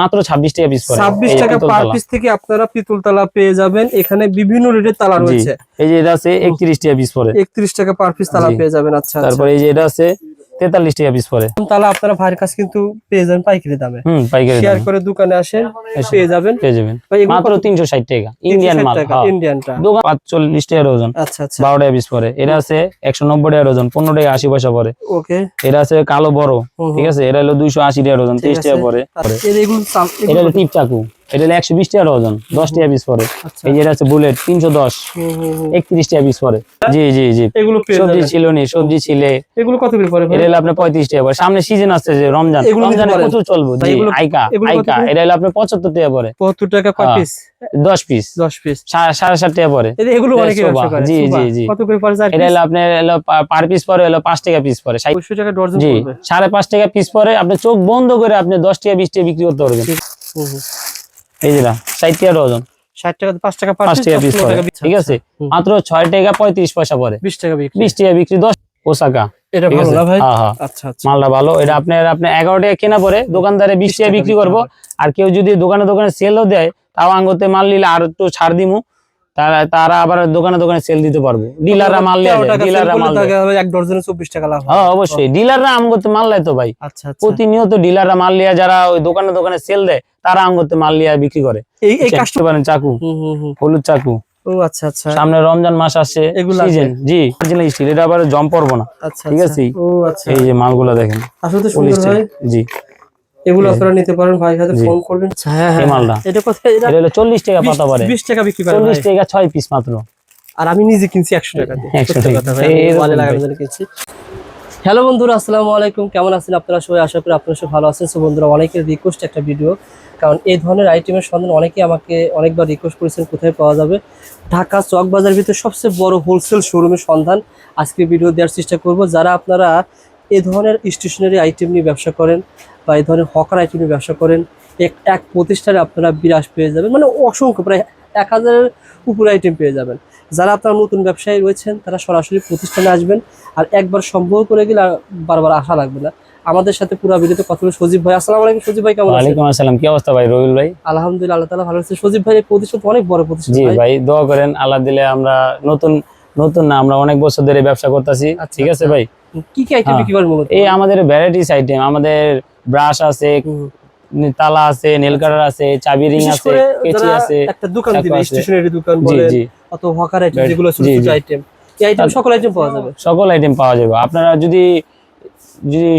মাত্র ছাব্বিশ টাকা পিস পড়ে ছাব্বিশ এই যে টাকা পিতল পার পিস থেকে আপনারা পিতল তালা পেয়ে যাবেন। এখানে বিভিন্ন রেটের তালা রয়েছে। এই যে এটা আছে একত্রিশ টাকা পিস পড়ে একত্রিশ টাকা পার পিস তালা পেয়ে যাবেন। আচ্ছা আচ্ছা। তারপরে এই যে এটা আছে তেতাল্লিশ টাকা পিস পড়ে। তালা আপনারা ভাইয়ের কাছে কিন্তু পেয়ে যাবেন পাইকারি দামে। হুম পাইকারি শেয়ার করে দোকানে আসেন পেয়ে যাবেন। পেয়ে যাবেন। মাত্র? তিনশো ষাট টাকা। ইন্ডিয়ান 360 মাল। ইন্ডিয়ানটা দোকান পাঁচচল্লিশ টাকার ওজন। আচ্ছা আচ্ছা। বারো টাকা পিস পরে এটা আছে একশো নব্বই টাকার ওজন পনেরো টাকা আশি পয়সা পরে ওকে। এটা আছে কালো বড় ঠিক আছে? এরা হলো দুইশো আশি টাকার ওজন তেইশ টাকা পরে এটা হলো টিপ চাকু এটা হলো একশো বিশ টাকার ওজন দশ টাকা পিস পরে। আচ্ছা। এই যে এটা আছে বুলেট তিনশো দশ। একত্রিশ টাকা পিস পরে। জি জি জি। এগুলো সবজি ছিল নি সবজি ছিলে। এগুলো কত এটা হলো আপনার পঁয়ত্রিশ টাকা পরে। সামনে সিজন আসছে যে রমজান। রমজানে প্রচুর চলবো। জি আইকা আইকা। এটা হলো আপনার পঁচাত্তর টাকা পরে। পঁচাত্তর টাকা হ্যাঁ। পিস দশ পিস দশ পিস সাড়ে সাত টাকা পরে। এগুলো জি, জি, জি। কত করে পড়ে এটা হলো আপনার হলো পার পিস পরে হলো পাঁচ টাকা পিস পরে। টাকা ডর্জন জি সাড়ে পাঁচ টাকা পিস পরে আপনি চোখ বন্ধ করে আপনি দশ টাকা বিশ টাকা বিক্রি করতে পারবেন। এই যে না, ষাট টাকা ডজন। ষাট টাকা পাঁচ টাকা পাঁচ টাকা পিস ঠিক আছে? মাত্র ছয় টাকা পঁয়ত্রিশ পয়সা পরে বিশ টাকা বিশ টাকা বিক্রি দশ পোশাকা এটা ভালো না ভাই? হ্যাঁ হ্যাঁ। আচ্ছা আচ্ছা। মালটা ভালো। এটা আপনার আপনি এগারো টাকা কেনা পরে দোকানদারে বিশ টাকা বিক্রি করব। আর কেউ যদি দোকানে দোকানে সেলও দেয় তাও আঙ্গতে মাল নিলে আর একটু ছাড় দিমু। তারা তারা আবার দোকানে দোকানে সেল দিতে পারব। ডিলাররা মাল ডিলাররা মাল এক ডজনে চব্বিশ টাকা লাভ হ্যাঁ। অবশ্যই। ডিলাররা আমগতে মাল নেয় তো ভাই। আচ্ছা আচ্ছা। প্রতিনিয়ত ডিলাররা মাল লিয়া যারা ওই দোকানে দোকানে সেল দেয় তারা আমগতে মাল লিয়া বিক্রি করে। এই এই কাস্টমার চাকু। হুম হুম হুম। হলুদ চাকু। ও আচ্ছা আচ্ছা। সামনে রমজান মাস আসছে সিজন জি অরিজিনাল স্টিল এটা আবার জম পড়ব না। আচ্ছা ঠিক। আছে? ও আচ্ছা। এই যে মালগুলো দেখেন। আসলে তো সুন্দর ভাই জি। এগুলো আপনারা নিতে পারেন ভাই সাথে ফোন করবেন। আচ্ছা, হ্যাঁ হ্যাঁ। মালটা। এটা কোথায়? এটা হলো চল্লিশ টাকা পাতা পারে বিশ টাকা বিক্রি চল্লিশ ভাই। টাকা ছয় পিস মাত্র। আর আমি নিজে কিনছি একশো টাকা দিয়ে। 100 টাকা। লাগানোর ভাই। জন্য কিনছি। হ্যালো বন্ধুরা আসসালামু আলাইকুম। কেমন আছেন আপনারা সবাই? আশা করি আপনারা সব ভালো আছেন। সো বন্ধুরা অনেকের রিকোয়েস্ট একটা ভিডিও কারণ এই ধরনের আইটেমের সন্ধান অনেকে আমাকে অনেকবার রিকোয়েস্ট করেছেন কোথায় পাওয়া যাবে? ঢাকা চক বাজার ভিতরে সবচেয়ে বড় হোলসেল শোরুমের সন্ধান। আজকে ভিডিও দেওয়ার চেষ্টা করব। যারা আপনারা এই ধরনের স্টেশনারি আইটেম নিয়ে ব্যবসা করেন বা এই ধরনের হকার আইটেম নিয়ে ব্যবসা করেন এক এক প্রতিষ্ঠানে আপনারা বিরাজ পেয়ে যাবেন মানে অসংখ্য প্রায় এক হাজারের উপরে আইটেম পেয়ে যাবেন। যারা আপনারা নতুন ব্যবসায়ী রয়েছেন তারা সরাসরি প্রতিষ্ঠানে আসবেন আর একবার সম্ভব করে গেলে বারবার আসা লাগবে না। আমাদের সাথে পুরো ভিডিওতে কথা বলে সজীব ভাই। আসসালামু আলাইকুম সজীব ভাই কেমন আছেন? ওয়ালাইকুম আসসালাম কি অবস্থা ভাই? রবিউল ভাই? আলহামদুলিল্লাহ আল্লাহ তাআলা ভালো আছে। সজীব ভাই প্রতিষ্ঠান অনেক বড় প্রতিষ্ঠান জি ভাই দোয়া করেন আল্লাহ দিলে আমরা নতুন নতুন না আমরা অনেক বছর ধরে ব্যবসা করতেছি। আচ্ছা, ঠিক আছে আচ্ছা। ভাই? কি কি আইটেম হ্যাঁ। বিক্রি করেন এই আমাদের ভ্যারাইটিস আইটেম আমাদের ব্রাশ আছে তালা আছে নেল কাটার আছে চাবি রিং আছে কেচি আছে একটা দোকান দিবে স্টেশনারি দোকান জি জি। অত হকার আইটেম যেগুলো ছোট ছোট আইটেম এই আইটেম সকল আইটেম পাওয়া যাবে? সকল আইটেম পাওয়া যাবে। আপনারা যদি যদি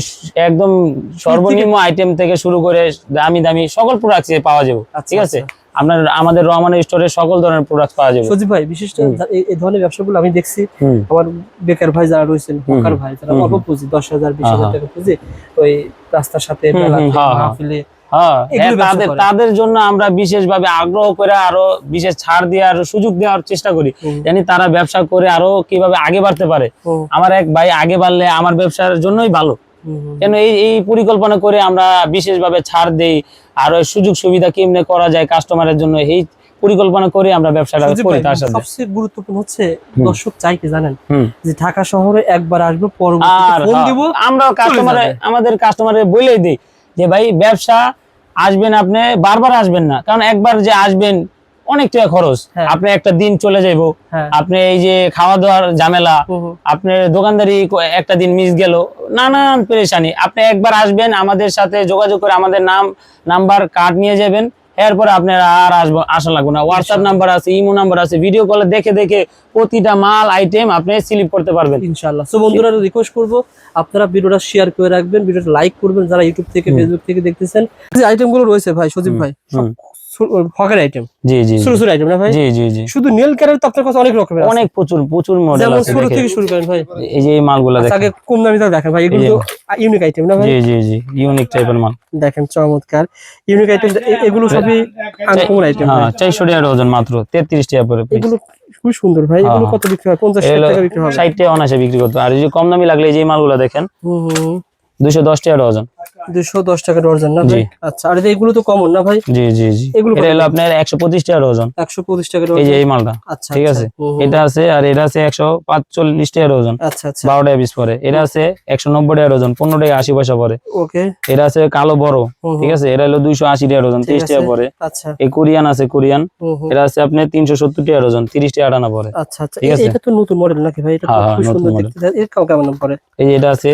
একদম সর্বনিম্ন আইটেম থেকে শুরু করে দামি দামি সকল প্রোডাক্ট পাওয়া যাবে। আচ্ছা, ঠিক আছে? আচ্ছা। আপনার আমাদের রহমানের স্টোরে সকল ধরনের প্রোডাক্ট পাওয়া যাবে। সজীব ভাই বিশিষ্ট হুম। এই- ধরনের ব্যবসাগুলো আমি দেখছি। আমার বেকার ভাই যারা রয়েছেন হকার ভাই যারা অল্প পুঁজি দশ হাজার বিশ হাজার টাকা পুঁজি ওই রাস্তার সাথে হ্যাঁ, হ্যাঁ। মাহফিলে হ্যাঁ তাদের তাদের জন্য আমরা বিশেষভাবে আগ্রহ করে আরও বিশেষ ছাড় দিয়ে আরও সুযোগ দেওয়ার চেষ্টা করি। জানি তারা ব্যবসা করে আরও কীভাবে আগে বাড়তে পারে। আমার এক ভাই আগে বাড়লে আমার ব্যবসার জন্যই ভালো। কেন এই এই পরিকল্পনা করে আমরা বিশেষভাবে ছাড় দেই আর ওই সুযোগ সুবিধা কেমনে করা যায় কাস্টমারের জন্য এই পরিকল্পনা করে আমরা ব্যবসাটা করি তার সাথে সবচেয়ে গুরুত্বপূর্ণ হচ্ছে দর্শক চাই কি জানেন? যে ঢাকা শহরে একবার আসবে পরবর্তীতে ফোন দিব আমরা কাস্টমারে আমাদের কাস্টমারে বলেই দিই যে ভাই ব্যবসা আসবেন আপনি বারবার আসবেন না। কারণ একবার যে আসবেন অনেক টাকা খরচ। হ্যাঁ। আপনি একটা দিন চলে যাইবো। হ্যাঁ। আপনি এই যে খাওয়া দাওয়ার ঝামেলা। আপনার দোকানদারি একটা দিন মিস গেল নানান পেরেশানি। আপনি একবার আসবেন আমাদের সাথে যোগাযোগ করে আমাদের নাম নাম্বার কার্ড নিয়ে যাবেন। এরপরে আপনার আর আসব আসা লাগবে না। হোয়াটসঅ্যাপ নাম্বার আছে ইমো নাম্বার আছে। ভিডিও কলে দেখে দেখে প্রতিটা মাল আইটেম আপনি স্লিপ করতে পারবেন। ইনশাআল্লাহ সো বন্ধুরা রিকোয়েস্ট করব আপনারা ভিডিওটা শেয়ার করে রাখবেন ভিডিওটা লাইক করবেন। যারা ইউটিউব থেকে ফেসবুক থেকে দেখতেছেন যে আইটেমগুলো রয়েছে ভাই সজীব ভাই হকার আইটেম জি জি ছোট ছোট আইটেম না ভাই? জি জি জি। শুধু নেল কালার তো আপনার কাছে অনেক রকমের আছে। অনেক প্রচুর প্রচুর মডেল আছে দেখেন। থেকে শুরু করেন ভাই। এই যে এই মালগুলো আচ্ছা, দেখেন। আগে কম দামি তো দেখেন ভাই এগুলো ইউনিক আইটেম না ভাই? জি জি জি ইউনিক টাইপের মাল। দেখেন চমৎকার। ইউনিক আইটেম এগুলো সবই আনকমন আইটেম হ্যাঁ চারশো টাকার ওজন মাত্র তেত্রিশ টাকা করে এগুলো খুবই সুন্দর ভাই এগুলো হ্যাঁ। কত বিক্রি হয়? পঞ্চাশ ষাট এগুলো টাকা বিক্রি হবে। ষাট টাকা অনায়াসে বিক্রি করতে আর যদি কম দামি লাগলে এই যে মালগুলো দেখেন। হুম, দুইশো দশ টাকা ডজন। দুশো দশ টাকা ডর্জন না ভাই? আচ্ছা আর এগুলো তো কমন না ভাই? জি জি জি। এগুলো এটা হলো আপনার একশো পঁচিশ টাকা ডজন। একশো পঁচিশ টাকা এই যে এই মালটা আচ্ছা ঠিক আচ্ছা। আছে? হুম, হুম। এটা আছে আর এটা আছে একশো পাঁচচল্লিশ টাকা ডজন। আচ্ছা আচ্ছা। বারো টাকা পিস পরে। এটা আছে একশো নব্বই টাকা ডজন পনেরো টাকা আশি পয়সা পরে। ওকে। এটা আছে কালো বড় ঠিক আছে? এটা হলো দুইশো আশি টাকা ডজন ঠিক তিরিশ টাকা পরে। আচ্ছা। এই কোরিয়ান আছে কোরিয়ান। এটা আছে আপনার তিনশো সত্তর টাকা ডজন তিরিশ টাকা আটানা পরে। আচ্ছা আচ্ছা। ঠিক আছে। এটা তো নতুন মডেল নাকি ভাই? এটা হ্যাঁ, হ্যাঁ, খুব সুন্দর দেখতে। এর কেমন পড়ে? এই যে এটা আছে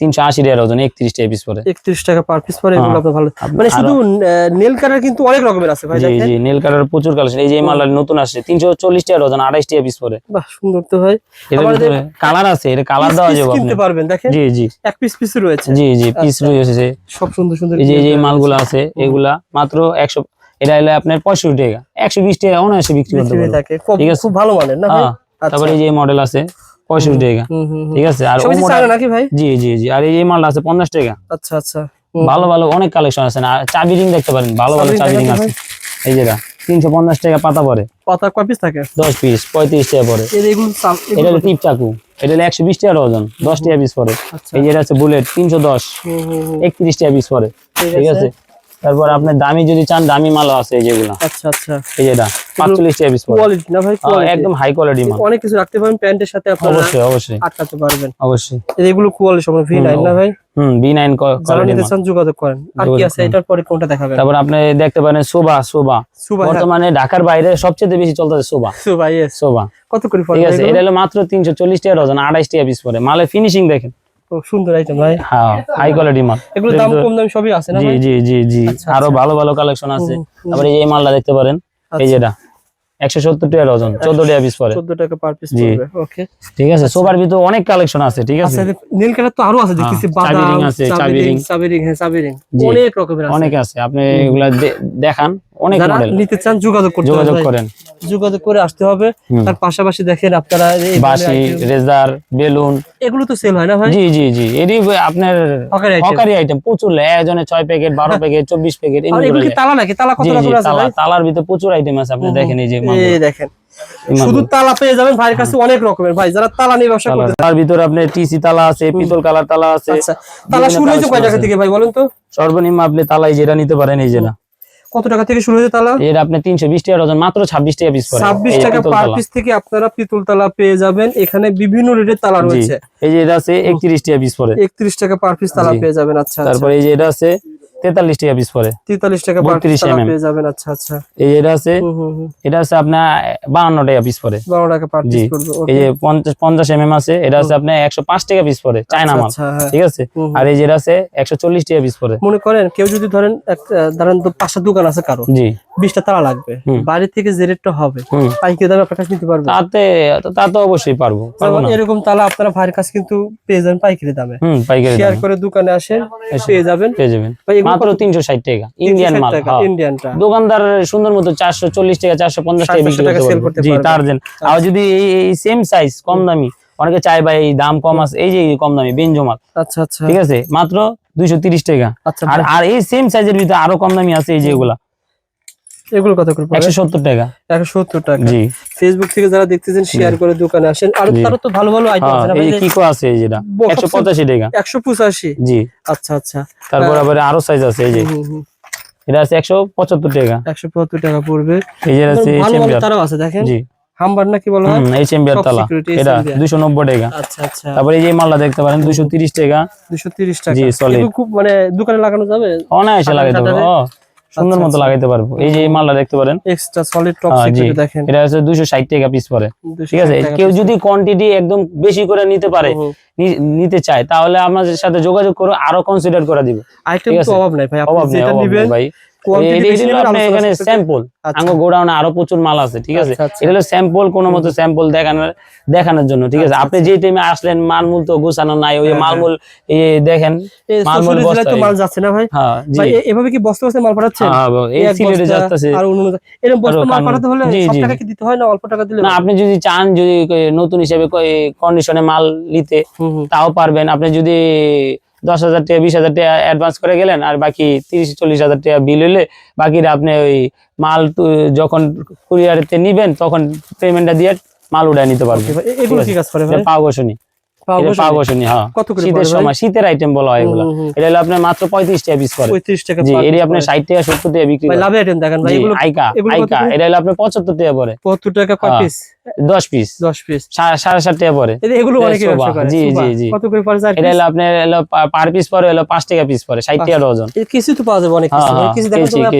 তিনশো আশি টাকা ডজন একত্রিশ টাকা পিস পরে। একত্রিশ টাকা পার পিস পরে হ্যাঁ। আপনার ভালো। মানে শুধু নেল কালার কিন্তু অনেক রকমের আছে ভাই জি নীল কালার প্রচুর কালেকশন। এই যে মালটা নতুন আসছে তিনশো চল্লিশ টাকা ডজন আড়াইশ টাকা পিস পরে। বাহ সুন্দর তো ভাই। কালার আছে এটা কালার দেওয়া যাবে কিনতে পারবেন দেখেন। জি জি। এক পিস পিস রয়েছে। জি জি পিস আচ্ছা। রয়েছে সব সুন্দর সুন্দর এই যে এই মালগুলো আছে এগুলা মাত্র একশো এটা হলো আপনার পঁয়ষট্টি টাকা। একশো বিশ টাকা অনায়াসে বিক্রি করতে বিক্রি পারব থাকে। খুব ভালো মানের না হ্যাঁ আচ্ছা। তারপরে এই যে মডেল আছে পঁয়ষট্টি টাকা। ঠিক আছে? আর নাকি ভাই? জি জি জি। আর এই মালটা আছে পঞ্চাশ টাকা। আচ্ছা আচ্ছা। ভালো ভালো অনেক কালেকশন আছে না? চাবি রিং দেখতে পারেন। ভালো ভালো চাবি রিং আছে। এই যেটা তিনশো পঞ্চাশ টাকা পাতা পরে পাতা কয় পিস থাকে? দশ পিস পঁয়ত্রিশ টাকা পরে এটা হলো টিপ চাকু। এটা হলো একশো বিশ টাকা ডজন দশ টাকা পিস পরে আচ্ছা। এই যেটা আছে বুলেট তিনশো দশ। একত্রিশ টাকা পিস পরে ঠিক আছে? তারপর আপনার দামি যদি চান দামি মালও আছে এই যেগুলা। আচ্ছা আচ্ছা। এই যেটা পাঁচচল্লিশ টাকা পিস কোয়ালিটি না ভাই? হ্যাঁ, একদম হাই কোয়ালিটি মাল। অনেক কিছু রাখতে পারেন প্যান্টের সাথে আপনারা অবশ্যই অবশ্যই। আটকাতে পারবেন। অবশ্যই। এর এগুলো কোয়ালিটি সব না ভাই? হুম কোয়ালিটি নিতে চান যোগাযোগ করেন। আর কি আছে? এটার পরে কোনটা দেখাবেন? তারপর আপনি দেখতে পারেন শোভা শোভা সুবাই বর্তমানে ঢাকার বাইরে সবচেয়ে বেশি চলতেছে শোভা সুবাই yes। শোভা কত করে পড়ে ঠিক আছে এটা হলো মাত্র তিনশো চল্লিশ টাকা ডজন আড়াইশ টাকা পিস পরে মালের ফিনিশিং দেখেন। খুব সুন্দর আইটেম ভাই। হ্যাঁ হাই কোয়ালিটি মাল। এগুলো দাম কম দাম সবই আছে না জি জি জি জি। আচ্ছা, আরও ভালো ভালো কালেকশন আছে। তারপরে এই মালটা দেখতে পারেন। এই আচ্ছা। যেটা। একশো সত্তর টাকা ডজন চোদ্দ টাকা পিস পরে। 14 টাকা পার পিস পড়বে ওকে ঠিক আছে সোবার ভিতরে অনেক কালেকশন আছে ঠিক আছে? আচ্ছা নীল কালার তো আরও আছে দেখতেছি হ্যাঁ, চাবি বাদাম আছে, চাবি চাবি রিং চাবি রিং হ্যাঁ চাবি রিং অনেক রকমের আছে। অনেক আছে আপনি এগুলা দেখান অনেক মডেল নিতে চান যোগাযোগ করতে যোগাযোগ। করেন। যোগাযোগ করে আসতে হবে। তার পাশাপাশি দেখেন আপনারা বাসি রেজার বেলুন। এগুলো তো সেল হয় না ভাই? জি জি জি। এটি আপনার হকারি আইটেম প্রচুর একজনে ছয় প্যাকেট বারো প্যাকেট চব্বিশ প্যাকেট আর এগুলো কি তালা নাকি? তালা কত জি আছে তালা তালার ভিতরে প্রচুর আইটেম আছে আপনি দেখেন এই যে। এই দেখেন। শুধু তালা পেয়ে যাবেন ভাইয়ের কাছে অনেক রকমের। ভাই যারা তালা নিয়ে ব্যবসা করতে তার ভিতরে আপনার টিসি তালা আছে পিতল কালার তালা আছে আচ্ছা। তালা শুরু হয়েছে কয় জায়গা থেকে ভাই বলেন তো? সর্বনিম্ন আপনি তালাই যেটা নিতে পারেন এই যেটা কত টাকা থেকে শুরু হয়েছে তালা? এর আপনি তিনশো বিশ টাকা ডজন মাত্র ছাব্বিশ টাকা পিস পড়ে ছাব্বিশ এই যে টাকা পিতল পার পিস থেকে আপনারা পিতল তালা পেয়ে যাবেন। এখানে বিভিন্ন রেটের তালা রয়েছে। এই যে এটা আছে একত্রিশ টাকা পিস পরে একত্রিশ টাকা পার পিস তালা পেয়ে যাবেন। আচ্ছা আচ্ছা। তারপরে এই যে এটা আছে তেতাল্লিশ টাকা পিস পরে তেতাল্লিশ টাকা পার পিস 32 তালা mm পেয়ে যাবেন আচ্ছা আচ্ছা। এই এটা আছে এটা আছে আপনার বাহান্ন টাকা পিস পরে বারো টাকা পার পিস এই যে পঞ্চাশ পঞ্চাশ এম এম আছে এটা আছে আপনার একশো পাঁচ টাকা পিস পরে চায়না মাল। হ্যাঁ। ঠিক আছে। আর এই যেটা আছে একশো চল্লিশ টাকা পিস পরে মনে করেন কেউ যদি ধরেন ধরেন তো পাঁচটা দোকান আছে কারও। জি। বিশটা তালা লাগবে। বাইরে থেকে যে রেটটা হবে পাইকারি দামে আপনার কাছে নিতে পারবে তাতে তা তো অবশ্যই পারব এরকম তালা আপনারা ভাইয়ের কাছে কিন্তু পেয়ে যাবেন পাইকারি দামে। পাইকারি শেয়ার করে দোকানে আসেন পেয়ে যাবেন। পেয়ে যাবেন। মাত্র তিনশো ষাট টাকা ইন্ডিয়ান মাল। ইন্ডিয়ানটা দোকানদার সুন্দর মতো চারশো চল্লিশ টাকা চারশো পঞ্চাশ টাকা বিক্রি করতে জি। তার দেন আর যদি এই সেম সাইজ কম দামি অনেকে চাই ভাই এই দাম কম আছে এই যে কম দামি বেঞ্জো মাল। আচ্ছা আচ্ছা। ঠিক আছে? মাত্র দুইশো তিরিশ টাকা। আচ্ছা আর আর এই সেম সাইজের ভিতরে আরও কম দামি আছে এই যে এগুলা কত করে পড়বে একশো সত্তর টাকা। একশো সত্তর টাকা। জি। ফেসবুক থেকে যারা দেখতেছেন শেয়ার করে দোকানে আসেন। আর তারও তো ভালো ভালো আইটেম হ্যাঁ আছে এই যে কিকো আছে এই যেটা বহু- একশো পঁচাশি টাকা। একশো পঁচাশি? জি। আচ্ছা আচ্ছা। তারপর আবার আরও সাইজ আছে এই যে। এটা আছে একশো পঁচাত্তর টাকা। একশো পঁচাত্তর টাকা পড়বে। এই যে আছে ভালো এইচ ভালো বিআর আছে দেখেন। জি। হাম্বার না কি বলা হয়? হুম এইচ এম বিআর সব তালা। এটা HMBR দুইশো নব্বই টাকা। আচ্ছা আচ্ছা। তারপরে এই যে মালটা দেখতে পারেন দুইশো তিরিশ টাকা। দুশো তিরিশ টাকা। জি। এগুলো খুব মানে দোকানে লাগানো যাবে? অনায়াসে কাটারে? ও, সুন্দর আচ্ছা, মতো আচ্ছা। লাগাইতে পারব। এই যে এই মালটা দেখতে পারেন। এক্সট্রা সলিড টপ সিকিউরিটি দেখেন। এটা হচ্ছে দুইশো ষাট টাকা পিস পরে। ঠিক আছে? কেউ যদি কোয়ান্টিটি একদম বেশি করে নিতে পারে নিতে চায় তাহলে আমাদের সাথে যোগাযোগ করো আরও কনসিডার করে দিব। আইটেম তো অভাব নাই ভাই আপনি যেটা নেবেন এখানে স্যাম্পল আচ্ছা। আঙ্গো গোডাউনে আরও প্রচুর মাল আছে ঠিক আছে? আচ্ছা, আচ্ছা। এটা হলো স্যাম্পল কোনো মতো স্যাম্পল দেখানোর দেখানোর জন্য ঠিক আছে? আপনি যে টাইমে আসলেন মালমূল তো গোছানো নাই ওই হ্যাঁ, মালমূল দেখেন মালমূল তো মাল যাচ্ছে না ভাই। হ্যাঁ এভাবে কি বস্তা বস্তা মাল পাঠাচ্ছেন? হ্যাঁ, এই সিলেটে যাচ্ছে আর অন্য অন্য- এরকম বস্তা মাল পাঠাতে হলে সব টাকা কি দিতে হয় না অল্প টাকা দিলে না আপনি যদি চান যদি নতুন হিসেবে কন্ডিশনে মাল নিতে। তাও পারবেন। আপনি যদি দশ হাজার টাকা বিশ হাজার টাকা অ্যাডভান্স করে গেলেন আর বাকি তিরিশ চল্লিশ হাজার টাকা বিল হলে বাকিটা আপনি ওই মাল যখন কুরিয়ারেতে নিবেন তখন পেমেন্টটা দিয়ে মাল উঠায় নিতে পারবেন। পাওয়া বসনি পাওয়া এটা বসে পা বসুনি কত করে শীতের পড়ে ভাই? সময় শীতের আইটেম বলা হয় এগুলো। হুম, হুম। এটা হলো আপনার মাত্র পঁয়ত্রিশ টাকা পিস করে। টাকা জি per আপনার ষাট টাকা সত্তর টাকা বিক্রি ভাই আইটেম দেখেন ভাই আইকা আইকা। এটা হলো আপনার পঁচাত্তর টাকা পরে পঁচাত্তর টাকা পার। পিস দশ পিস দশ পিস সাড়ে সাত টাকা পরে এগুলো এটা অনেকে সোভা, ব্যবসা করে জি, জি, জি। কত করে পড়ে এটা হলো আপনার হলো পার পিস পরে হলো পাঁচ টাকা পিস পরে ষাট টাকা ডজন। কিছু তো পাওয়া যাবে অনেক হ্যাঁ কিছু। হ্যাঁ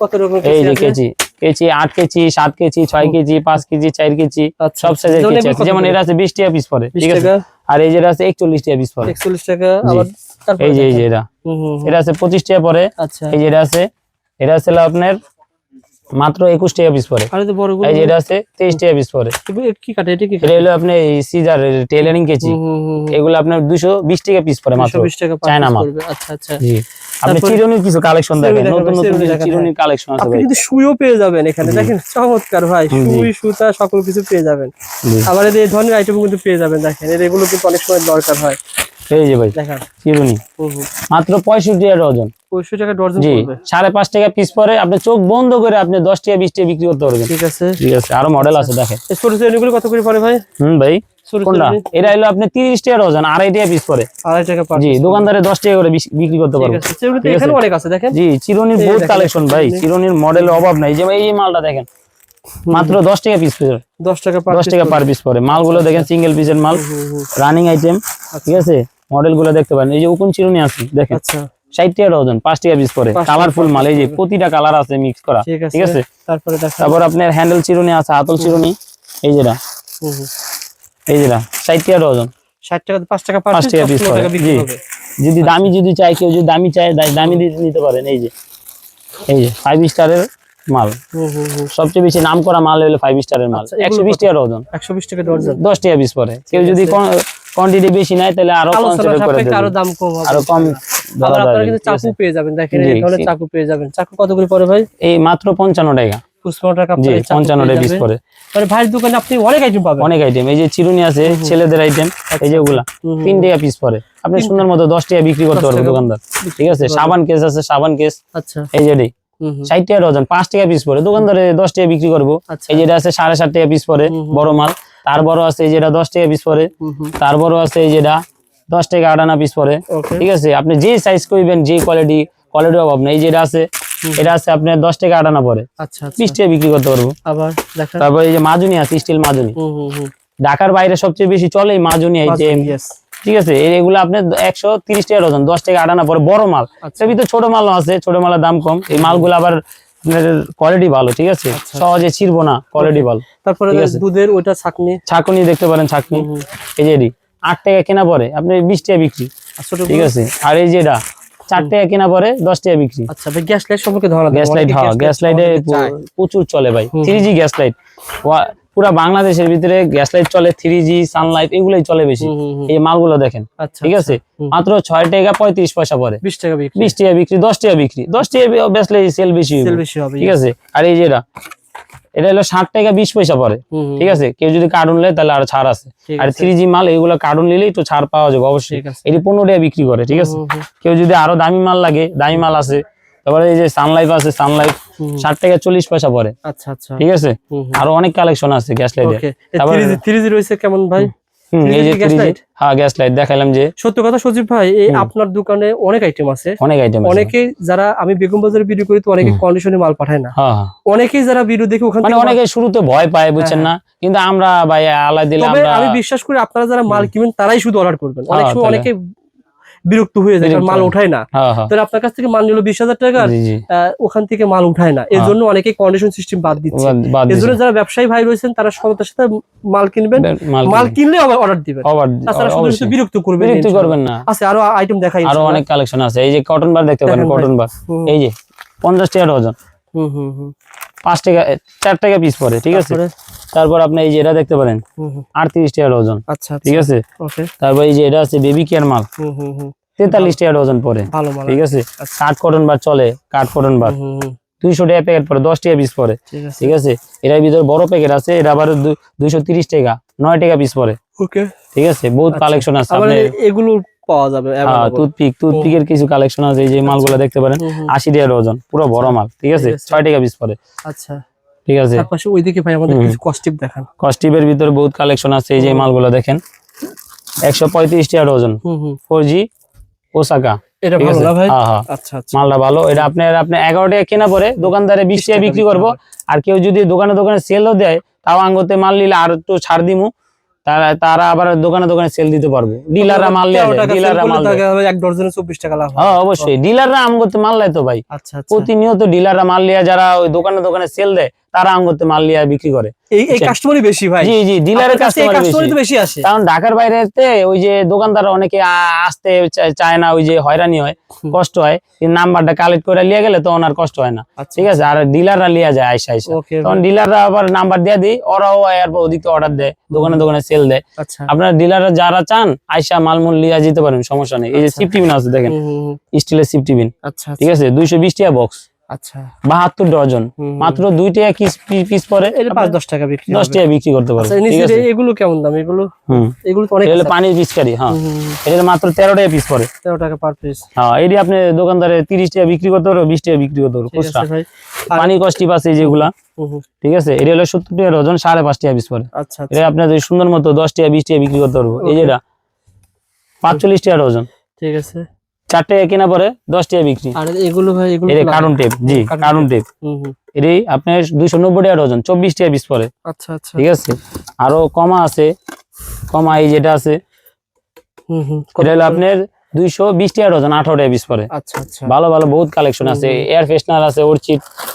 কত রকম এই যে আছে? কেজি আট কেজি সাত কেজি ছয় কেজি পাঁচ কেজি চার কেজি আচ্ছা, সব সাইজের যেমন কেজি আছে। যেমন? এটা আছে বিশ টাকা পিস পরে ঠিক আছে? আর এই যেটা আছে একচল্লিশ টাকা পিস পরে। একচল্লিশ টাকা এই যে এই যে। এটা। এটা আছে পঁচিশ টাকা পরে। আচ্ছা। এই যে এটা আছে এটা আছে আপনার মাত্র একুশ টাকা পিস পরে। এই যে বড়গুলো এই যে এটা আছে তেইশ টাকা পিস পরে। কি কাটে? এটা কি এটা হলো আপনার সিজার টেলারিং কেজি এগুলো আপনার দুশো বিশ টাকা পিস পরে মাত্র। বিশ টাকা per চায়না মাল। আচ্ছা আচ্ছা। জি। আপনি চিরুনির কিছু কালেকশন দেখেন। নতুন নতুন চিরুনির কালেকশন আছে আপনি কিন্তু সুইও পেয়ে যাবেন এখানে। দেখেন চমৎকার ভাই। সুই সুতা সকল কিছু পেয়ে যাবেন। আবার এই ধরনের আইটেম কিন্তু পেয়ে যাবেন দেখেন। এর এগুলো কিন্তু অনেক সময় দরকার হয়। এই যে ভাই চিরুনি। মাত্র পঁয়ষট্টি টাকা ডজন পঁয়ষট্টি টাকা ডর্জন জি সাড়ে পাঁচ টাকা পিস পরে আপনি চোখ বন্ধ করে আপনি দশ টাকা বিশ টাকা বিক্রি করতে পারবেন। ঠিক আছে। ঠিক আছে আরও মডেল আছে ছোট কত করে পড়ে ভাই? হুম ভাই ছোট কোনটা? এটা হলো আপনি তিরিশ টাকা ডজন আড়াই টাকা পিস পরে। আড়াই টাকা জি দোকানদারে দশ টাকা করে বিক্রি করতে এখানে অনেক আছে দেখেন। জি চিরুনির বহুত কালেকশন ভাই চিরুনির মডেলের অভাব নাই। যেমন এই মালটা দেখেন মাত্র দশ টাকা পিস পরে। দশ টাকা পার দশ টাকা পার। পিস পরে। মালগুলো দেখেন সিঙ্গেল পিসের মাল রানিং আইটেম ঠিক আছে? মডেলগুলো দেখতে পারেন। এই যে উকুন চিরুনি আছে দেখেন। আচ্ছা। ষাট টাকা ডজন পাঁচ টাকা পিস পরে কালারফুল মাল এই যে প্রতিটা কালার আছে মিক্স করা। ঠিক আছে। তারপরে তারপর আপনার হ্যান্ডেল চিরুনি আছে হাতল চিরুনি। এই যেটা হুম, হুম। এই যেটা ষাট টাকা ডজন। ষাট পাঁচ পাঁচ। হবে। যদি দামি যদি চাই কেউ যদি দামি চায় দামি নিতে পারেন এই যে। এই যে ফাইভ স্টারের মাল। সবচেয়ে বেশি নাম করা মাল হলো ফাইভ স্টারের মাল। আচ্ছা, একশো বিশ? টাকা ডজন। একশো বিশ টাকা দশ টাকা পিস পরে কেউ যদি কোয়ান্টিটি বেশি নেয় তাহলে আরও আরও দাম কম হবে। আরও কম আপনারা কিন্তু চাকু পেয়ে যাবেন দেখেন এই ধরনের চাকু পেয়ে যাবেন। চাকু কত করে পড়ে ভাই? এই মাত্র পঞ্চান্ন টাকা। পঁচপন্ন টাকা পঞ্চান্ন পেয়ে টাকা পিস যাবেন। পরে মানে ভাইয়ের দোকানে আপনি অনেক আইটেম পাবেন। অনেক আইটেম এই যে চিরুনি আছে ছেলেদের আইটেম এই যে ওগুলা হুম, হুম, টাকা পিস পরে আপনি সুন্দর মতো দশ টাকা বিক্রি করতে পারবেন দোকানদার। ঠিক আছে সাবান কেস আছে সাবান কেস আচ্ছা। এই যে। ষাট টাকা ডজন পাঁচ টাকা পিস পরে দোকানদারে দশ টাকা বিক্রি করব। আচ্ছা। এই যেটা আছে সাড়ে সাত টাকা পিস পরে। বড় মাল। তার বড় আছে এই যেটা দশ টাকা পিস পরে। তার বড় আছে এই যেটা দশ টাকা আটানা পিস পরে। ঠিক আছে? আপনি যে সাইজ করবেন যে কোয়ালিটি কোয়ালিটি অভাব নেই। যেটা আছে এটা আছে আপনার দশ টাকা আটানা পরে। আচ্ছা আচ্ছা। বিশ টাকা বিক্রি করতে পারব। আবার তারপর এই যে মাজুনি আছে স্টিল মাজুনি। ঢাকার বাইরে সবচেয়ে বেশি চলে এই মাজুনি এই যে ঠিক আছে? এগুলো আপনার একশো তিরিশ টাকা ডজন দশ টাকা আটানা পরে বড় মাল। আচ্ছা। এর ভিতরে ছোট মালও আছে ছোট মালের দাম কম। এই মালগুলো আবার কোয়ালিটি ভালো ঠিক আছে? আচ্ছা। সহজে ছিড়বো না কোয়ালিটি ভালো। তারপরে দুধের ওইটা ছাকনি? ছাকনি দেখতে পারেন ছাকনি। এই যে এটি আট টাকা কেনা পরে আপনি বিশ টাকা বিক্রি। ঠিক আছে? আর এই যে এটা চার টাকা কেনা পরে দশ টাকা বিক্রি। আচ্ছা ভাই গ্যাস লাইট সম্পর্কে ধরা গ্যাস লাইট হ্যাঁ গ্যাস লাইটে প্রচুর চলে ভাই। থ্রি জি গ্যাস লাইট পুরা বাংলাদেশের ভিতরে গ্যাস লাইট চলে থ্রি জি সানলাইট এগুলোই চলে বেশি। এই মালগুলো দেখেন আচ্ছা ঠিক আছে? মাত্র ছয় টাকা পঁয়ত্রিশ পয়সা পরে বিশ টাকা বিক্রি। বিশ টাকা বিক্রি দশ টাকা বিক্রি। দশ টাকা বেচলে সেল বেশি সেল বেশি হবে ঠিক আছে? আর এই যেটা এটা হলো ষাট টাকা বিশ পয়সা পরে ঠিক আছে? কেউ যদি কার্টুন নেয় তাহলে আর ছাড় আছে। আর থ্রি জি মাল এগুলো কার্টুন নিলেই তো ছাড় পাওয়া যাবে অবশ্যই। এটি পনেরো টাকা বিক্রি করে ঠিক আছে? কেউ যদি আরও দামি মাল লাগে দামি মাল আছে তারপরে এই যে সানলাইফ আছে সানলাইফ। ষাট টাকা চল্লিশ পয়সা পরে আচ্ছা আচ্ছা। ঠিক আছে। আরও অনেক কালেকশন আছে গ্যাস লাইটের থ্রি জি রয়েছে কেমন ভাই? এই যে গ্যাস লাইট? হ্যাঁ গ্যাস লাইট দেখাইলাম যে। সত্য কথা সজীব ভাই এই আপনার দোকানে অনেক আইটেম আছে। অনেক আইটেম আছে। অনেকে যারা আমি বেগম বাজারে ভিডিও করি তো অনেকে কন্ডিশনে মাল পাঠায় না। হ্যাঁ হ্যাঁ। অনেকেই যারা ভিডিও দেখে ওখান মানে অনেকে শুরুতে ভয় পায় বুঝছেন না? কিন্তু আমরা ভাই আলাই দিলে তবে আমরা আমি বিশ্বাস করি আপনারা যারা মাল কিনবেন তারাই শুধু অর্ডার করবেন। অনেক হ্যাঁ, সময় অনেকে বিরক্ত হয়ে যায় মাল। ওঠায় না। তাহলে আপনার কাছ থেকে মাল নিল বিশ হাজার টাকা ওখান থেকে মাল উঠায় না। এর। জন্য অনেকে কন্ডিশন সিস্টেম বাদ দিচ্ছে। এর জন্য যারা ব্যবসায়ী ভাই রয়েছেন তারা সমতার সাথে মাল কিনবেন মাল কিনলে আবার অর্ডার দিবেন। তাছাড়া শুধু বিরক্ত করবেন না করবেন না। আছে আরও আইটেম দেখাই আরও অনেক কালেকশন আছে। এই যে কটন বার দেখতে পারেন কটন বার এই যে পঞ্চাশ টাকা ডজন। হুম, হুম, হুম। পাঁচ টাকা চার টাকা পিস পরে ঠিক আছে? তারপরে? আপনি এই যে এটা দেখতে পারেন। আটত্রিশ টাকার ওজন। আচ্ছা আচ্ছা। ঠিক আছে তারপর এই যে এটা আছে বেবি কেয়ার মাল। তেতাল্লিশ টাকার ওজন পরে ঠিক আছে? কাঠ কটন বার চলে কাঠ কটন বার। দুইশো টাকা প্যাকেট পরে দশ টাকা পিস পরে ঠিক আছে। এটার ভিতরে বড় প্যাকেট আছে এটা আবার দুইশো তিরিশ টাকা নয় টাকা পিস পরে ওকে। ঠিক আছে? বহুত কালেকশন আছে। আবার আপনি এ- এগুলো পাওয়া যাবে হ্যাঁ টুথপিক টুথপিকের কিছু কালেকশন আছে এই যে মালগুলো দেখতে পারেন। আশি টাকা ওজন পুরো বড় মাল। ঠিক আছে? ঠিক আছে। ছয় টাকা পিস পরে আচ্ছা। ঠিক আছে? তার পাশে ওইদিকে ভাই আমাদের কিছু কস্টিপ দেখান। কস্টিপের ভিতরে বহুত কালেকশন আছে এই যে মালগুলো দেখেন। একশো পঁয়ত্রিশ টাকা ডজন হুম হুম। Four G Osaka. এটা ভালো না ভাই? হ্যাঁ হ্যাঁ আচ্ছা আচ্ছা। মালটা ভালো। এটা আপনার আপনি এগারো টাকা কেনা পরে দোকানদারে বিশ টাকা বিক্রি করব। আর কেউ যদি দোকানে দোকানে সেলও দেয় তাও আঙ্গতে মাল নিলে আর একটু ছাড় দিমু। তারা তারা আবার দোকানে দোকানে সেল দিতে পারব। ডিলাররা মাল নেয় ডিলাররা মাল এক ডজনে চব্বিশ টাকা লাভ হ্যাঁ অবশ্যই। ডিলাররা আমগতে মাল নেয় তো ভাই। আচ্ছা প্রতিনিয়ত ডিলাররা মাল লিয়া যারা ওই দোকানে দোকানে সেল দেয় তারা আমগতে মাল লিয়া বিক্রি করে। এই কাস্টমারই বেশি ভাই। জি জি ডিলারের কাস্টমারই বেশি। আসে। কারণ ঢাকার বাইরেতে ওই যে দোকানদার অনেকে আসতে চায় না ওই যে হয়রানি হয় কষ্ট হয়। নাম্বারটা কালেক্ট করে লিয়ে গেলে তখন আর কষ্ট হয় না। আচ্ছা। ঠিক আছে? আর ডিলাররা লিয়া যায় আইসা আইসা। তখন ডিলাররা আবার নাম্বার দিয়ে দিই ওরাও এরপর ওদিকে অর্ডার দেয় দোকানে দোকানে সেল দেয়। আচ্ছা। আপনার ডিলাররা যারা চান আইসা মালমূল লিয়া যেতে পারেন সমস্যা নেই। এই যে আচ্ছা। সিফটি বিন আছে দেখেন। স্টিলের সিফটি বিন আচ্ছা ঠিক আছে? দুইশো বিশ টাকা বক্স আচ্ছা। বাহাত্তর ডজন। মাত্র দুই টাকা পিস পরে পাঁচ দশ টাকা বিক্রি দশ টাকা বিক্রি করতে পারব আচ্ছা এগুলো কেমন দাম? এগুলো এগুলো অনেক পানির পিচকারি হ্যাঁ। এটা মাত্র তেরো টাকা পিস পরে। তেরো টাকা পার পিস হ্যাঁ এটি আপনি দোকানদারে তিরিশ টাকা বিক্রি করতে পারব বিশ টাকা বিক্রি করতে পারব পানি কষ্টিপ আছে যেগুলা। ঠিক আছে? এটা হলো সত্তর টাকা ডজন সাড়ে পাঁচ টাকা পিস পরে। আচ্ছা আচ্ছা। এটা আপনার সুন্দর মতো দশ টাকা বিশ টাকা বিক্রি করতে পারব। এই যেটা পাঁচচল্লিশ টাকা ডজন। ঠিক আছে। চার টাকা কেনা পরে দশ টাকা বিক্রি। আর এগুলো ভাই এগুলো কার্টুন টেপ জি কার্টুন টেপ। এটি আপনার দুইশো নব্বই টাকা ডজন চব্বিশ টাকা পিস পরে আচ্ছা আচ্ছা। ঠিক আছে? আরও কমা আছে কমা এই যেটা আছে। এটা হলো আপনার দুইশো বিশ টাকা ডজন আঠারো টাকা পিস পরে আচ্ছা আচ্ছা। ভালো ভালো বহুত কালেকশন আছে। এয়ার ফ্রেশনার আছে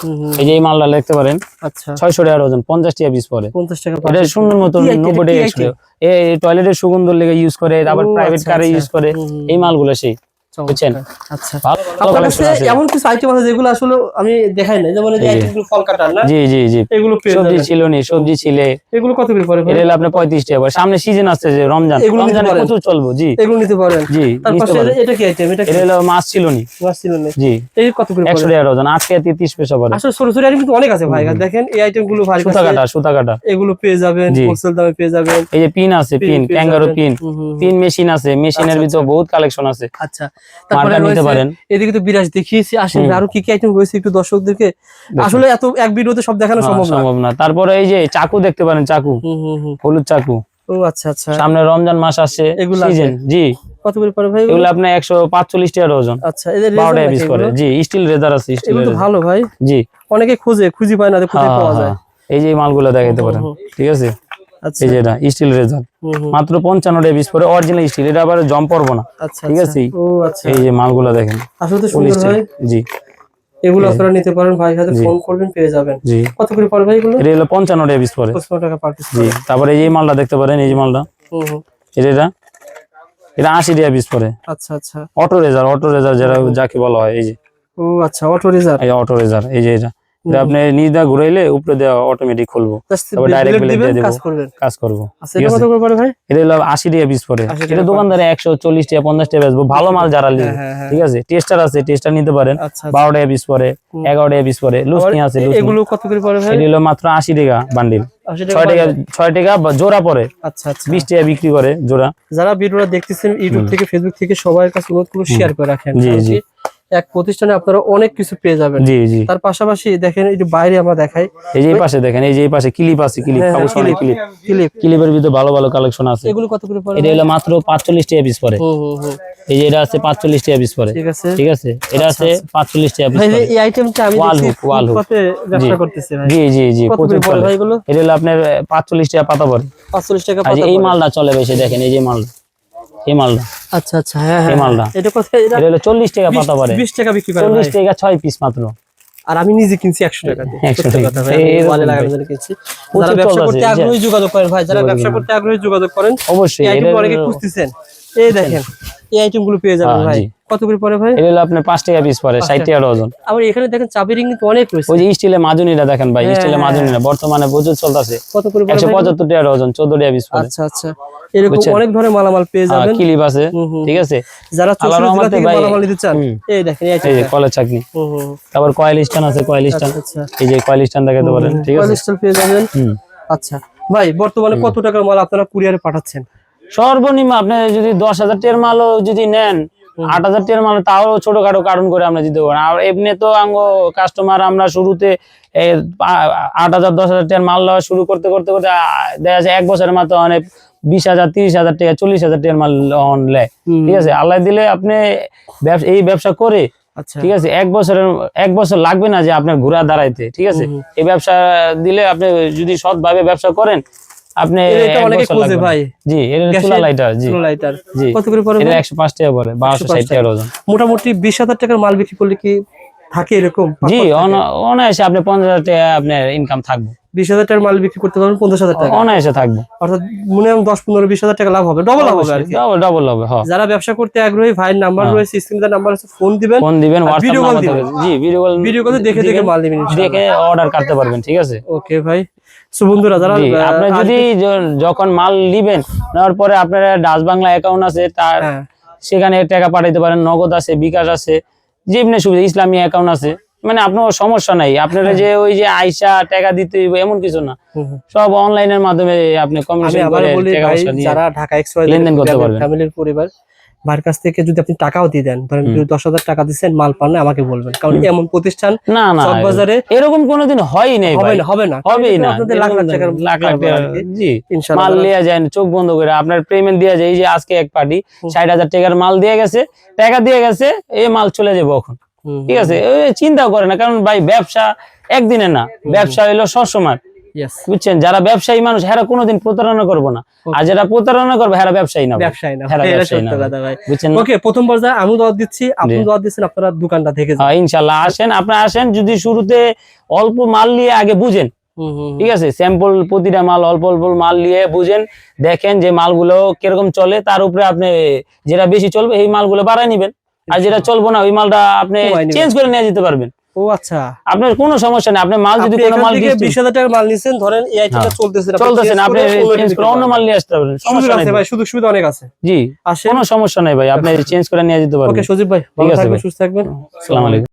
হুম। এই যে এই মালটা দেখতে পারেন আচ্ছা। ছয়শো টাকা ডজন পঞ্চাশ টাকা পিস পরে পঞ্চাশ টাকা এটা সুন্দর মতো কি item? নব্বই টাকা এই টয়লেটের সুগন্ধ লেগে ইউজ করে আবার প্রাইভেট কারে। ইউজ করে এই মালগুলো সেই। বুঝছেন? আচ্ছা। আপনার কাছে এমন কিছু আইটেম আছে যেগুলো আসলে আমি দেখাই নাই? যেমন এই যে এই যে। আইটেমগুলো ফল কাটার না? জি জি জি। এগুলো সবজি ছিল নি সবজি ছিলে। এগুলো কত করে পড়ে? ভাই? এটা হলো আপনার টাকা পরে। সামনে সিজন আসছে যে রমজান। রমজানে প্রচুর চলবো জি। এগুলো নিতে পারেন। জি। এটা কি আইটেম এটা কি? এটা হলো মাছ ছিল নি। মাছ ছিল না। জি। এই কত করে একশো পড়ে? টাকা ডজন। আট টাকা তিরিশ পয়সা পরে আসলে ছোট ছোট আইটেম কিন্তু অনেক আছে ভাই। দেখেন এই আইটেমগুলো ভাই সুতা কাটা সুতা কাটা এগুলো পেয়ে যাবেন। হোলসেল দামে পেয়ে যাবেন। এই যে পিন আছে pin kangaroo pin. Pin machine আছে। মেশিনের আচ্ছা, ভিতর বহুত কালেকশন আছে। আচ্ছা। তারপরে এদিকে তো বিরাজ দেখিয়েছি আসেন হুম। আরও কি কি আইটেম রয়েছে একটু দর্শকদেরকে। আসলে এত এক ভিডিওতে সব দেখানো সম্ভব না। সম্ভব না। তারপরে এই যে চাকু দেখতে পারেন চাকু। হুম হুম হুম। হলুদ চাকু। ও আচ্ছা আচ্ছা। সামনে রমজান মাস আসছে এগুলো জি। কত করে পড়ে ভাই এগুলো? আপনার একশো পাঁচচল্লিশ টাকা ডজন আচ্ছা এদের বারো রেজাল্ট টাকা পিস করে। জি স্টিল রেজার আছে স্টিল এগুলো তো ভালো ভাই। জি। অনেকে খুঁজে খুঁজি পায় না কোথায় হ্যাঁ, পাওয়া হ্যাঁ, যায়। এই যে মালগুলো দেখাতে পারেন। ঠিক আছে? এই যে এটা স্টিল রেজার। মাত্র পঞ্চান্ন টাকা পিস পরে অরিজিনাল স্টিল এটা আবার জম পড়ব না। আচ্ছা ঠিক আচ্ছা। আছে? ও আচ্ছা। এই যে মালগুলো দেখেন। আসলে তো সুন্দর ভাই। জি। এগুলো আপনারা নিতে পারেন ভাই সাথে ফোন করবেন পেয়ে যাবেন। কত করে পড়ে ভাই এগুলো? এটা হলো পঞ্চান্ন টাকা পিস পরে। পঁচপন্ন টাকা পার পিস জি। তারপরে এই যে মালটা দেখতে পারেন এই যে মালটা। হুম এটা এটা। আশি টাকা পিস পরে। আচ্ছা আচ্ছা। অটো রেজার অটো রেজার যারা যাকে বলা হয় এই যে। ও আচ্ছা অটো রিজার্ভ এই অটো রেজার এই যে এটা। আপনি নিজ দা ঘুরাইলে উপরে দেওয়া অটোমেটিক খুলবো। তারপর direct bill দিয়ে দেবো। কাজ করবেন। কাজ করব। আচ্ছা এটা কত করে পড়ে ভাই? এটা হলো আশি টাকা পিস পরে এটা দোকানদারে একশো চল্লিশ টাকা পঞ্চাশ টাকা বেচবো। ভালো মাল যারা নেবে। হ্যাঁ, হ্যাঁ, হ্যাঁ। ঠিক আছে? টেস্টার আছে টেস্টার নিতে পারেন। আচ্ছা বারো টাকা পিস পরে হুম। এগারো টাকা পিস লুসনি আছে লুসনি এগুলো কত করে পড়ে ভাই? এটা হলো মাত্র আশি টাকা বান্ডিল আশি ছয় টাকা টাকা জোড়া পরে আচ্ছা আচ্ছা। বিশ টাকা বিক্রি করে জোড়া। যারা ভিডিওটা দেখতেছেন ইউটিউব থেকে ফেসবুক থেকে সবার কাছে অনুরোধ করে শেয়ার করে রাখেন। জি, জি। এক প্রতিষ্ঠানে আপনারা অনেক কিছু পেয়ে যাবেন। জি জি। তার পাশাপাশি দেখেন এই যে বাইরে আমরা দেখাই। এই যে এই পাশে দেখেন এই যে এই পাশে ক্লিপ আছে ক্লিপ হ্যাঁ, হ্যাঁ, ক্লিপ ক্লিপ। ক্লিপের ভিতরে ভালো ভালো কালেকশন আছে। এগুলো কত করে পড়ে এটা হলো মাত্র পাঁচচল্লিশ টাকা পিস পরে হুম হুম হুম এই যে এটা আছে পাঁচচল্লিশ টাকা পিস পরে ঠিক আছে। ঠিক আছে? এটা আছে পাঁচচল্লিশ টাকা পিস এই আইটেমটা আমি দেখছি hook, wall hook। কত ব্যবসা করতেছি ভাই। জি জি জি কত পড়ে ভাই এগুলো? এটা হলো আপনার পাঁচচল্লিশ টাকা পাতা পড়ে। 45 টাকা পাতা এই মালটা চলে বেশি দেখেন এই যে মালটা। এই মালটা। আচ্ছা আচ্ছা হ্যাঁ হ্যাঁ এই মালটা। এটা কত? এটা হলো চল্লিশ টাকা পাতা পরে 20 টাকা বিক্রি করে চল্লিশ ভাই টাকা ছয় পিস মাত্র। আর আমি নিজে কিনছি 100 টাকা দিয়ে। 100 টাকা। ভাই ওয়ালে ভাই। লাগানোর জন্য কিনছি। যারা ব্যবসা করতে আগ্রহী যোগাযোগ করেন ভাই যারা ব্যবসা করতে আগ্রহী যোগাযোগ করেন অবশ্যই এটা অনেকে খুঁজতেছেন। এই দেখেন। এই আইটেমগুলো পেয়ে যাবেন হ্যাঁ, ভাই। কত করে পড়ে ভাই? এটা হলো আপনার পাঁচ টাকা পিস পরে ষাট টাকা। ডজন। আবার এখানে দেখেন চাবি রিং কিন্তু অনেক রয়েছে। ওই যে স্টিলের মাজুনিটা দেখেন ভাই হ্যাঁ, স্টিলের হ্যাঁ। মাজুনিটা বর্তমানে প্রচুর চলতেছে। কত করে পড়ে একশো ভাই? পঁচাত্তর টাকা ডজন চোদ্দ টাকা পিস পরে আচ্ছা আচ্ছা। এরকম অনেক ধরনের মালামাল পেয়ে যাবেন। ক্লিপ আছে। ঠিক আছে? যারা জেলা থেকে মালামাল নিতে চান এই দেখেন এই যে কলের। তারপর কয়েল স্ট্যান্ড আছে কয়েল স্ট্যান্ড। আচ্ছা। এই যে কয়েল স্ট্যান্ড দেখাতে পারেন ঠিক আছে? কোয়ালিস্টাল পেয়ে যাবেন। আচ্ছা ভাই বর্তমানে কত টাকার মাল আপনারা কুরিয়ারে পাঠাচ্ছেন? সর্বনিম্ন আপনি যদি দশ হাজার টিয়ার মালও যদি নেন আট হাজার টিয়ার মাল তাও ছোটখাটো কারণ করে আমরা দিতে পারেন আর এমনি তো আঙ্গ কাস্টমার আমরা শুরুতে আট হাজার দশ হাজার টিয়ার মাল শুরু করতে করতে করতে দেখা যায় এক বছরের মাত্র অনেক বিশ হাজার তিরিশ হাজার টাকা চল্লিশ হাজার টাকার মাল অন লেয় ঠিক আছে? আল্লাহ দিলে আপনি এই ব্যবসা করে আচ্ছা। ঠিক আছে? এক বছরের এক বছর লাগবে না যে আপনার ঘোরা দাঁড়াইতে ঠিক আছে? এই ব্যবসা দিলে আপনি যদি সৎভাবে ব্যবসা করেন আপনি এটা অনেকে খোঁজে ভাই। জি এটা চুলা লাইটার জি। চুলো লাইটার জি। কত করে পড়ে এটা ভাই? একশো পাঁচ টাকা পড়ে বারোশো 105 ওজন মোটামুটি বিশ হাজার টাকার মাল বিক্রি করলে কি থাকে এরকম? জি অনায়াসে আপনি পঞ্চাশ হাজার টাকা আপনার ইনকাম থাকবে। বিশ হাজার টাকার মাল বিক্রি করতে পারবেন পঞ্চাশ হাজার টাকা। অনায়াসে থাকবে। অর্থাৎ মিনিমাম দশ পনেরো বিশ হাজার টাকা লাভ হবে ডবল হবে আর কি। ডবল হবে যারা ব্যবসা করতে আগ্রহী ভাইয়ের নাম্বার হ্যাঁ। রয়েছে স্ক্রিনে নাম্বার আছে ফোন দিবেন ফোন দিবেন call নাম্বার দিবেন। জি ভিডিও কল ভিডিও কলে দেখে দেখে মাল দিবেন দেখে অর্ডার করতে পারবেন ঠিক আছে? ওকে ভাই। সো বন্ধুরা যারা আপনি যদি যখন মাল নিবেন নেওয়ার পরে আপনার ডাচ বাংলা অ্যাকাউন্ট আছে তার হ্যাঁ। সেখানে টাকা পাঠাইতে পারেন নগদ আছে বিকাশ আছে যেমনি সুবিধা ইসলামী অ্যাকাউন্ট আছে। মানে আপনার সমস্যা নাই। আপনারা যে ওই যে আইসা টাকা দিতে এমন কিছু না। সব অনলাইনের মাধ্যমে আপনি কমিশন করে বলি টাকা পয়সা নিয়ে যারা ঢাকা এক্সপ্রেস লেনদেন করতে পারবেন। ফ্যামিলির পরিবার ভাইয়ের কাছ থেকে যদি আপনি টাকাও দিয়ে দেন ধরেন যদি দশ হাজার টাকা দিচ্ছেন মাল পান না আমাকে বলবেন। কারণ এমন প্রতিষ্ঠান না না বাজারে এরকম কোনোদিন হয়ই নাই হবে না হবে না। হবেই কিন্তু না। আপনাদের লাখ লাখ টাকার লাখ লাখ টাকা জি। ইনশাআল্লাহ মাল লিয়া যায় না, চোখ বন্ধ করে। আপনার পেমেন্ট দেওয়া যায় এই যে আজকে এক পার্টি। ষাট হাজার টাকার মাল দিয়ে গেছে টাকা দিয়ে গেছে এই মাল চলে যাব এখন। ঠিক আছে? ওই চিন্তাও করে না কারণ ভাই ব্যবসা একদিনে না ব্যবসা হইল সবসময়। বুঝছেন? যারা ব্যবসায়ী মানুষ হেরা কোনোদিন প্রতারণা করব না। আর যারা প্রতারণা করবে হেরা ব্যবসায়ী না ব্যবসায়ী না ব্যবসায়ী না। বুঝছেন? ওকে প্রথম পর্যায়ে আমি দাওয়াত দিচ্ছি। আপনি। দাওয়াত দিচ্ছেন আপনারা দোকানটা থেকে যান। হ্যাঁ ইনশাল্লাহ আসেন আপনারা আসেন যদি শুরুতে অল্প মাল নিয়ে আগে বুঝেন। ঠিক আছে? স্যাম্পল প্রতিটা মাল অল্প অল্প মাল নিয়ে বুঝেন দেখেন যে মালগুলো কীরকম চলে। তার উপরে আপনি যেটা বেশি চলবে এই মালগুলো বাড়ায় নিবেন। আর যেটা চলবো না ওই মালটা আপনি চেঞ্জ করে নিয়ে যেতে পারবেন। ও আচ্ছা। আপনার কোনো সমস্যা নেই আপনার মাল যদি কোনো মাল থেকে dispute- বিশ হাজার টাকার মাল নিছেন ধরেন এই আইটেমটা হ্যাঁ। চলতেছে চলতেছে না আপনি চেঞ্জ করে অন্য মাল নিয়ে আসতে পারবেন সমস্যা নাই। ভাই সুযোগ সুবিধা অনেক আছে। জি কোনো সমস্যা নাই ভাই আপনি চেঞ্জ করে নিয়ে যেতে পারবেন। ওকে সজীব ভাই ভালো থাকবেন সুস্থ থাকবেন। আসসালামু আলাইকুম।